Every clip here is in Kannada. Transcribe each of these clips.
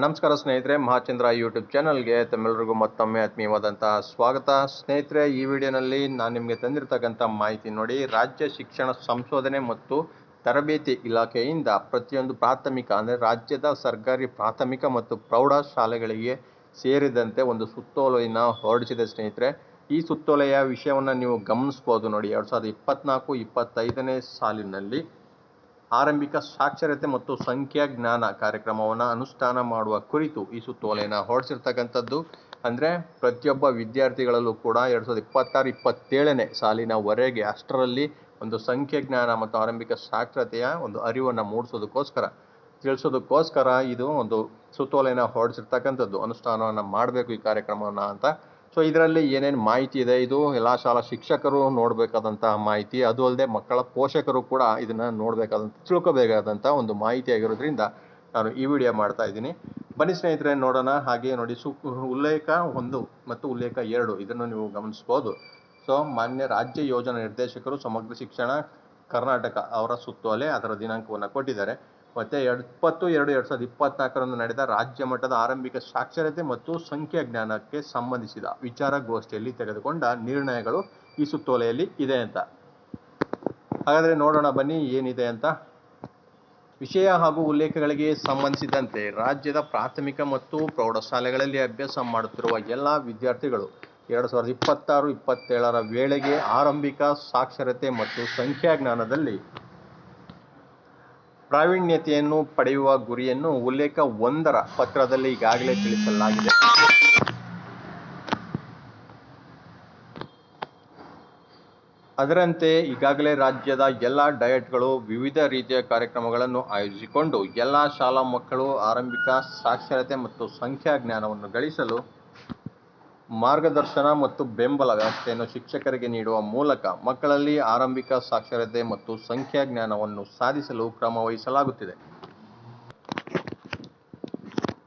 ನಮಸ್ಕಾರ ಸ್ನೇಹಿತರೆ, ಮಹಾಚಂದ್ರ ಯೂಟ್ಯೂಬ್ ಚಾನಲ್ಗೆ ತಮ್ಮೆಲ್ಲರಿಗೂ ಮತ್ತೊಮ್ಮೆ ಆತ್ಮೀಯವಾದಂತಹ ಸ್ವಾಗತ. ಸ್ನೇಹಿತರೆ, ಈ ವಿಡಿಯೋನಲ್ಲಿ ನಾನು ನಿಮಗೆ ತಂದಿರತಕ್ಕಂಥ ಮಾಹಿತಿ ನೋಡಿ, ರಾಜ್ಯ ಶಿಕ್ಷಣ ಸಂಶೋಧನೆ ಮತ್ತು ತರಬೇತಿ ಇಲಾಖೆಯಿಂದ ಪ್ರತಿಯೊಂದು ಪ್ರಾಥಮಿಕ ಅಂದರೆ ರಾಜ್ಯದ ಸರ್ಕಾರಿ ಪ್ರಾಥಮಿಕ ಮತ್ತು ಪ್ರೌಢ ಶಾಲೆಗಳಿಗೆ ಸೇರಿದಂತೆ ಒಂದು ಸುತ್ತೋಲೆಯನ್ನು ಹೊರಡಿಸಿದೆ ಸ್ನೇಹಿತರೆ. ಈ ಸುತ್ತೋಲೆಯ ವಿಷಯವನ್ನು ನೀವು ಗಮನಿಸ್ಬೋದು ನೋಡಿ, ಎರಡು ಸಾವಿರದ ಇಪ್ಪತ್ನಾಲ್ಕು, ಇಪ್ಪತ್ತೈದನೇ ಸಾಲಿನಲ್ಲಿ. ಆರಂಭಿಕ ಸಾಕ್ಷರತೆ ಮತ್ತು ಸಂಖ್ಯಾ ಜ್ಞಾನ ಕಾರ್ಯಕ್ರಮವನ್ನು ಅನುಷ್ಠಾನ ಮಾಡುವ ಕುರಿತು ಈ ಸುತ್ತೋಲೆಯನ್ನು ಹೊರಡಿಸಿರ್ತಕ್ಕಂಥದ್ದು. ಅಂದರೆ ಪ್ರತಿಯೊಬ್ಬ ವಿದ್ಯಾರ್ಥಿಗಳಲ್ಲೂ ಕೂಡ ಎರಡು ಸಾವಿರದ ಇಪ್ಪತ್ತಾರು, ಇಪ್ಪತ್ತೇಳನೇ ಸಾಲಿನವರೆಗೆ ಅಷ್ಟರಲ್ಲಿ ಒಂದು ಸಂಖ್ಯಾ ಜ್ಞಾನ ಮತ್ತು ಆರಂಭಿಕ ಸಾಕ್ಷರತೆಯ ಒಂದು ಅರಿವನ್ನು ಮೂಡಿಸೋದಕ್ಕೋಸ್ಕರ. ತಿಳಿಸೋದಕ್ಕೋಸ್ಕರ ಇದು ಒಂದು ಸುತ್ತೋಲೆಯನ್ನು ಹೊರಡಿಸಿರ್ತಕ್ಕಂಥದ್ದು. ಅನುಷ್ಠಾನವನ್ನು ಮಾಡಬೇಕು ಈ ಕಾರ್ಯಕ್ರಮವನ್ನು ಅಂತ ಸೊ ಇದರಲ್ಲಿ ಏನೇನು ಮಾಹಿತಿ ಇದೆ? ಇದು ಎಲ್ಲ ಶಾಲಾ ಶಿಕ್ಷಕರು ನೋಡಬೇಕಾದಂತಹ ಮಾಹಿತಿ. ಅದು ಅಲ್ಲದೆ ಮಕ್ಕಳ ಪೋಷಕರು ಕೂಡ ಇದನ್ನು ನೋಡಬೇಕಾದಂಥ ತಿಳ್ಕೊಬೇಕಾದಂಥ ಒಂದು ಮಾಹಿತಿ ಆಗಿರೋದ್ರಿಂದ ನಾನು ಈ ವಿಡಿಯೋ ಮಾಡ್ತಾ ಇದ್ದೀನಿ. ಬನ್ನಿ ಸ್ನೇಹಿತರೆ, ನೋಡೋಣ. ಹಾಗೆ ನೋಡಿ, ಸು, ಉಲ್ಲೇಖ ಒಂದು ಮತ್ತು ಉಲ್ಲೇಖ ಎರಡು ಇದನ್ನು ನೀವು ಗಮನಿಸ್ಬೋದು. ಸೊ ಮಾನ್ಯ ರಾಜ್ಯ ಯೋಜನಾ ನಿರ್ದೇಶಕರು ಸಮಗ್ರ ಶಿಕ್ಷಣ ಕರ್ನಾಟಕ ಅವರ ಸುತ್ತೋಲೆ ಅದರ ದಿನಾಂಕವನ್ನು ಕೊಟ್ಟಿದ್ದಾರೆ. ಮತ್ತೆ ಎರಡು, ಇಪ್ಪತ್ತು, ಎರಡು ಎರಡು ಸಾವಿರದ ಇಪ್ಪತ್ನಾಲ್ಕರಂದು ನಡೆದ ರಾಜ್ಯ ಮಟ್ಟದ ಆರಂಭಿಕ ಸಾಕ್ಷರತೆ ಮತ್ತು ಸಂಖ್ಯಾ ಜ್ಞಾನಕ್ಕೆ ಸಂಬಂಧಿಸಿದ ವಿಚಾರಗೋಷ್ಠಿಯಲ್ಲಿ ತೆಗೆದುಕೊಂಡ ನಿರ್ಣಯಗಳು ಈ ಸುತ್ತೋಲೆಯಲ್ಲಿ ಇದೆ ಅಂತ. ಹಾಗಾದರೆ ನೋಡೋಣ ಬನ್ನಿ ಏನಿದೆ ಅಂತ. ವಿಷಯ ಹಾಗೂ ಉಲ್ಲೇಖಗಳಿಗೆ ಸಂಬಂಧಿಸಿದಂತೆ ರಾಜ್ಯದ ಪ್ರಾಥಮಿಕ ಮತ್ತು ಪ್ರೌಢಶಾಲೆಗಳಲ್ಲಿ ಅಭ್ಯಾಸ ಮಾಡುತ್ತಿರುವ ಎಲ್ಲ ವಿದ್ಯಾರ್ಥಿಗಳು ಎರಡು ಸಾವಿರದ ಇಪ್ಪತ್ತಾರು, ಇಪ್ಪತ್ತೇಳರ ವೇಳೆಗೆ ಆರಂಭಿಕ ಸಾಕ್ಷರತೆ ಮತ್ತು ಸಂಖ್ಯಾ ಜ್ಞಾನದಲ್ಲಿ ಪ್ರಾವೀಣ್ಯತೆಯನ್ನು ಪಡೆಯುವ ಗುರಿಯನ್ನು ಉಲ್ಲೇಖ ಒಂದರ ಪತ್ರದಲ್ಲಿ ಈಗಾಗಲೇ ತಿಳಿಸಲಾಗಿದೆ. ಅದರಂತೆ ಈಗಾಗಲೇ ರಾಜ್ಯದ ಎಲ್ಲ ಡಯಟ್ಗಳು ವಿವಿಧ ರೀತಿಯ ಕಾರ್ಯಕ್ರಮಗಳನ್ನು ಆಯೋಜಿಸಿಕೊಂಡು ಎಲ್ಲ ಶಾಲಾ ಮಕ್ಕಳು ಆರಂಭಿಕ ಸಾಕ್ಷರತೆ ಮತ್ತು ಸಂಖ್ಯಾ ಜ್ಞಾನವನ್ನು ಗಳಿಸಲು ಮಾರ್ಗದರ್ಶನ ಮತ್ತು ಬೆಂಬಲ ವ್ಯವಸ್ಥೆಯನ್ನು ಶಿಕ್ಷಕರಿಗೆ ನೀಡುವ ಮೂಲಕ ಮಕ್ಕಳಲ್ಲಿ ಆರಂಭಿಕ ಸಾಕ್ಷರತೆ ಮತ್ತು ಸಂಖ್ಯಾ ಜ್ಞಾನವನ್ನು ಸಾಧಿಸಲು ಕ್ರಮ ವಹಿಸಲಾಗುತ್ತಿದೆ.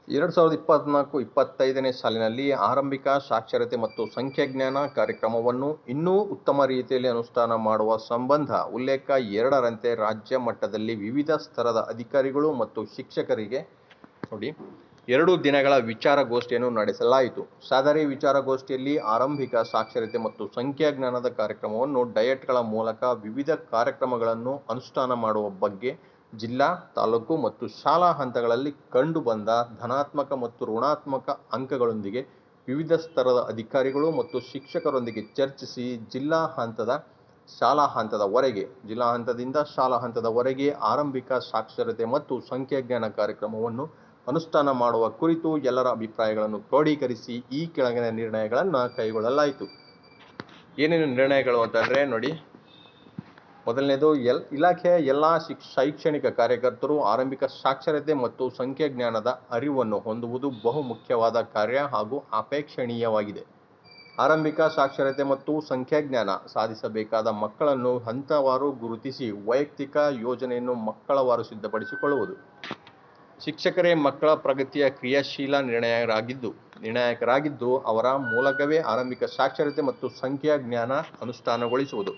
ಎರಡು ಸಾವಿರದ ಇಪ್ಪತ್ನಾಲ್ಕು ಇಪ್ಪತ್ತೈದನೇ ಸಾಲಿನಲ್ಲಿ ಆರಂಭಿಕ ಸಾಕ್ಷರತೆ ಮತ್ತು ಸಂಖ್ಯಾಜ್ಞಾನ ಕಾರ್ಯಕ್ರಮವನ್ನು ಇನ್ನೂ ಉತ್ತಮ ರೀತಿಯಲ್ಲಿ ಅನುಷ್ಠಾನ ಮಾಡುವ ಸಂಬಂಧ ಉಲ್ಲೇಖ ಎರಡರಂತೆ ರಾಜ್ಯ ಮಟ್ಟದಲ್ಲಿ ವಿವಿಧ ಸ್ತರದ ಅಧಿಕಾರಿಗಳು ಮತ್ತು ಶಿಕ್ಷಕರಿಗೆ ನೋಡಿ. ಎರಡು ದಿನಗಳ ವಿಚಾರಗೋಷ್ಠಿಯನ್ನು ನಡೆಸಲಾಯಿತು. ಸದರಿ ವಿಚಾರಗೋಷ್ಠಿಯಲ್ಲಿ ಆರಂಭಿಕ ಸಾಕ್ಷರತೆ ಮತ್ತು ಸಂಖ್ಯಾಜ್ಞಾನದ ಕಾರ್ಯಕ್ರಮವನ್ನು ಡಯಟ್ಗಳ ಮೂಲಕ ವಿವಿಧ ಕಾರ್ಯಕ್ರಮಗಳನ್ನು ಅನುಷ್ಠಾನ ಮಾಡುವ ಬಗ್ಗೆ ಜಿಲ್ಲಾ, ತಾಲೂಕು ಮತ್ತು ಶಾಲಾ ಹಂತಗಳಲ್ಲಿ ಕಂಡುಬಂದ ಧನಾತ್ಮಕ ಮತ್ತು ಋಣಾತ್ಮಕ ಅಂಕಗಳೊಂದಿಗೆ ವಿವಿಧ ಸ್ತರದ ಅಧಿಕಾರಿಗಳು ಮತ್ತು ಶಿಕ್ಷಕರೊಂದಿಗೆ ಚರ್ಚಿಸಿ ಜಿಲ್ಲಾ ಹಂತದ, ಶಾಲಾ ಹಂತದವರೆಗೆ ಜಿಲ್ಲಾ ಹಂತದಿಂದ ಶಾಲಾ ಹಂತದವರೆಗೆ ಆರಂಭಿಕ ಸಾಕ್ಷರತೆ ಮತ್ತು ಸಂಖ್ಯಾಜ್ಞಾನ ಕಾರ್ಯಕ್ರಮವನ್ನು ಅನುಷ್ಠಾನ ಮಾಡುವ ಕುರಿತು ಎಲ್ಲರ ಅಭಿಪ್ರಾಯಗಳನ್ನು ಕ್ರೋಢೀಕರಿಸಿ ಈ ಕೆಳಗಿನ ನಿರ್ಣಯಗಳನ್ನು ಕೈಗೊಳ್ಳಲಾಯಿತು. ಏನೇನು ನಿರ್ಣಯಗಳು ಅಂತಂದರೆ ನೋಡಿ, ಮೊದಲನೇದು ಎಲ್, ಇಲಾಖೆಯ ಎಲ್ಲ ಶಿಕ್, ಶೈಕ್ಷಣಿಕ ಕಾರ್ಯಕರ್ತರು ಆರಂಭಿಕ ಸಾಕ್ಷರತೆ ಮತ್ತು ಸಂಖ್ಯಾಜ್ಞಾನದ ಅರಿವನ್ನು ಹೊಂದುವುದು ಬಹು ಮುಖ್ಯವಾದ ಕಾರ್ಯ ಹಾಗೂ ಅಪೇಕ್ಷಣೀಯವಾಗಿದೆ. ಆರಂಭಿಕ ಸಾಕ್ಷರತೆ ಮತ್ತು ಸಂಖ್ಯಾಜ್ಞಾನ ಸಾಧಿಸಬೇಕಾದ ಮಕ್ಕಳನ್ನು ಹಂತವಾರು ಗುರುತಿಸಿ ವೈಯಕ್ತಿಕ ಯೋಜನೆಯನ್ನು ಮಕ್ಕಳವಾರು ಸಿದ್ಧಪಡಿಸಿಕೊಳ್ಳುವುದು. ಶಿಕ್ಷಕರೇ ಮಕ್ಕಳ ಪ್ರಗತಿಯ ಕ್ರಿಯಾಶೀಲ ನಿರ್ಣಯರಾಗಿದ್ದು, ನಿರ್ಣಾಯಕರಾಗಿದ್ದು ಅವರ ಮೂಲಕವೇ ಆರಂಭಿಕ ಸಾಕ್ಷರತೆ ಮತ್ತು ಸಂಖ್ಯಾ ಜ್ಞಾನ ಅನುಷ್ಠಾನಗೊಳಿಸುವುದು.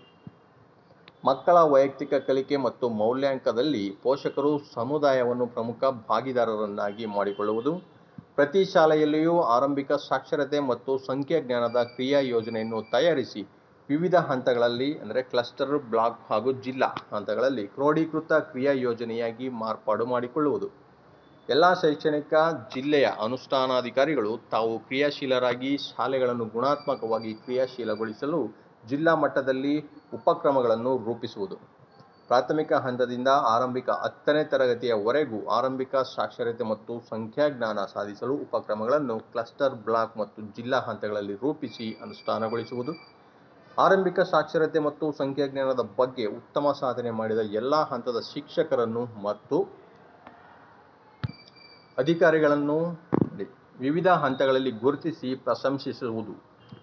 ಮಕ್ಕಳ ವೈಯಕ್ತಿಕ ಕಲಿಕೆ ಮತ್ತು ಮೌಲ್ಯಾಂಕದಲ್ಲಿ ಪೋಷಕರು ಸಮುದಾಯವನ್ನು ಪ್ರಮುಖ ಭಾಗಿದಾರರನ್ನಾಗಿ ಮಾಡಿಕೊಳ್ಳುವುದು, ಪ್ರತಿ ಶಾಲೆಯಲ್ಲಿಯೂ ಆರಂಭಿಕ ಸಾಕ್ಷರತೆ ಮತ್ತು ಸಂಖ್ಯಾ ಜ್ಞಾನದ ಕ್ರಿಯಾ ಯೋಜನೆಯನ್ನು ತಯಾರಿಸಿ ವಿವಿಧ ಹಂತಗಳಲ್ಲಿ, ಅಂದರೆ ಕ್ಲಸ್ಟರ್, ಬ್ಲಾಕ್ ಹಾಗೂ ಜಿಲ್ಲಾ ಹಂತಗಳಲ್ಲಿ ಕ್ರೋಢೀಕೃತ ಕ್ರಿಯಾ ಯೋಜನೆಯಾಗಿ ಮಾರ್ಪಾಡು ಮಾಡಿಕೊಳ್ಳುವುದು. ಎಲ್ಲ ಶೈಕ್ಷಣಿಕ ಜಿಲ್ಲೆಯ ಅನುಷ್ಠಾನಾಧಿಕಾರಿಗಳು ತಾವು ಕ್ರಿಯಾಶೀಲರಾಗಿ ಶಾಲೆಗಳನ್ನು ಗುಣಾತ್ಮಕವಾಗಿ ಕ್ರಿಯಾಶೀಲಗೊಳಿಸಲು ಜಿಲ್ಲಾ ಮಟ್ಟದಲ್ಲಿ ಉಪಕ್ರಮಗಳನ್ನು ರೂಪಿಸುವುದು. ಪ್ರಾಥಮಿಕ ಹಂತದಿಂದ ಆರಂಭಿಕ ಹತ್ತನೇ ತರಗತಿಯವರೆಗೂ ಆರಂಭಿಕ ಸಾಕ್ಷರತೆ ಮತ್ತು ಸಂಖ್ಯಾಜ್ಞಾನ ಸಾಧಿಸಲು ಉಪಕ್ರಮಗಳನ್ನು ಕ್ಲಸ್ಟರ್ ಬ್ಲಾಕ್ ಮತ್ತು ಜಿಲ್ಲಾ ಹಂತಗಳಲ್ಲಿ ರೂಪಿಸಿ ಅನುಷ್ಠಾನಗೊಳಿಸುವುದು. ಆರಂಭಿಕ ಸಾಕ್ಷರತೆ ಮತ್ತು ಸಂಖ್ಯಾಜ್ಞಾನದ ಬಗ್ಗೆ ಉತ್ತಮ ಸಾಧನೆ ಮಾಡಿದ ಎಲ್ಲ ಹಂತದ ಶಿಕ್ಷಕರನ್ನು ಮತ್ತು ಅಧಿಕಾರಿಗಳನ್ನು ವಿವಿಧ ಹಂತಗಳಲ್ಲಿ ಗುರುತಿಸಿ ಪ್ರಶಂಸಿಸುವುದು.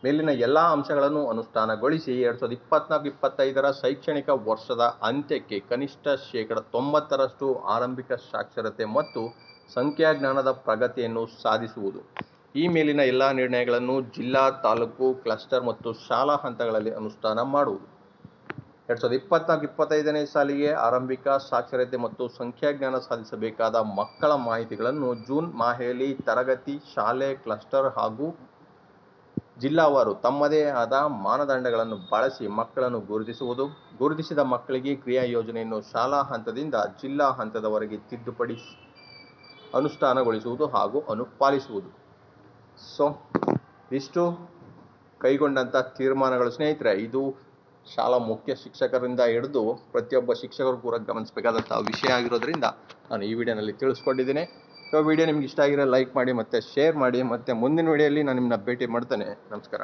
ಮೇಲಿನ ಎಲ್ಲ ಅಂಶಗಳನ್ನು ಅನುಷ್ಠಾನಗೊಳಿಸಿ ಎರಡು ಸಾವಿರದ ಇಪ್ಪತ್ನಾಲ್ಕು, ಇಪ್ಪತ್ತೈದರ ಶೈಕ್ಷಣಿಕ ವರ್ಷದ ಅಂತ್ಯಕ್ಕೆ ಕನಿಷ್ಠ ಶೇಕಡ ತೊಂಬತ್ತರಷ್ಟು ಆರಂಭಿಕ ಸಾಕ್ಷರತೆ ಮತ್ತು ಸಂಖ್ಯಾಜ್ಞಾನದ ಪ್ರಗತಿಯನ್ನು ಸಾಧಿಸುವುದು. ಈ ಮೇಲಿನ ಎಲ್ಲ ನಿರ್ಣಯಗಳನ್ನು ಜಿಲ್ಲಾ, ತಾಲೂಕು, ಕ್ಲಸ್ಟರ್ ಮತ್ತು ಶಾಲಾ ಹಂತಗಳಲ್ಲಿ ಅನುಷ್ಠಾನ ಮಾಡುವುದು. ಎರಡು ಸಾವಿರದ ಇಪ್ಪತ್ನಾಲ್ಕು, ಇಪ್ಪತ್ತೈದನೇ ಸಾಲಿಗೆ ಆರಂಭಿಕ ಸಾಕ್ಷರತೆ ಮತ್ತು ಸಂಖ್ಯಾಜ್ಞಾನ ಸಾಧಿಸಬೇಕಾದ ಮಕ್ಕಳ ಮಾಹಿತಿಗಳನ್ನು ಜೂನ್ ಮಾಹೇಲಿ ತರಗತಿ, ಶಾಲೆ, ಕ್ಲಸ್ಟರ್ ಹಾಗೂ ಜಿಲ್ಲಾವಾರು ತಮ್ಮದೇ ಆದ ಮಾನದಂಡಗಳನ್ನು ಬಳಸಿ ಮಕ್ಕಳನ್ನು ಗುರುತಿಸುವುದು, ಗುರುತಿಸಿದ ಮಕ್ಕಳಿಗೆ ಕ್ರಿಯಾ ಯೋಜನೆಯನ್ನು ಶಾಲಾ ಹಂತದಿಂದ ಜಿಲ್ಲಾ ಹಂತದವರೆಗೆ ತಿದ್ದುಪಡಿ ಅನುಷ್ಠಾನಗೊಳಿಸುವುದು ಹಾಗೂ ಅನುಪಾಲಿಸುವುದು. ಸೊ, ಇಷ್ಟು. ಕೈಗೊಂಡಂಥ ತೀರ್ಮಾನಗಳು ಸ್ನೇಹಿತರೆ, ಇದು ಶಾಲಾ ಮುಖ್ಯ ಶಿಕ್ಷಕರಿಂದ ಹಿಡಿದು ಪ್ರತಿಯೊಬ್ಬ ಶಿಕ್ಷಕರು ಕೂಡ ಗಮನಿಸಬೇಕಾದಂಥ ವಿಷಯ ಆಗಿರೋದ್ರಿಂದ ನಾನು ಈ ವಿಡಿಯೋನಲ್ಲಿ ತಿಳಿಸ್ಕೊಂಡಿದ್ದೀನಿ. ಸೊ ವಿಡಿಯೋ ನಿಮ್ಗೆ ಇಷ್ಟ ಆಗಿರೋ ಲೈಕ್ ಮಾಡಿ ಮತ್ತು ಶೇರ್ ಮಾಡಿ ಮತ್ತು ಮುಂದಿನ ವಿಡಿಯೋಲಿ ನಾನು ನಿಮ್ಮನ್ನ ಭೇಟಿ ಮಾಡ್ತೇನೆ. ನಮಸ್ಕಾರ.